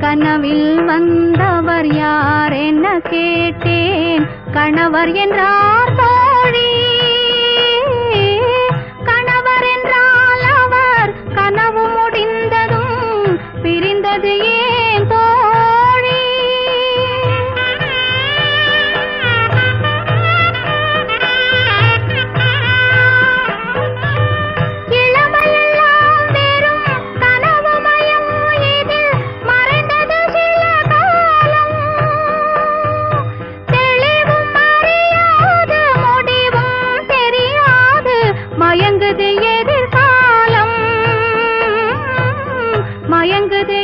கனவில் வந்தவர் யார்? என்ன கேட்டேன்? கணவர் என்றார் மயங்குது எதிர்காலம். மயங்குது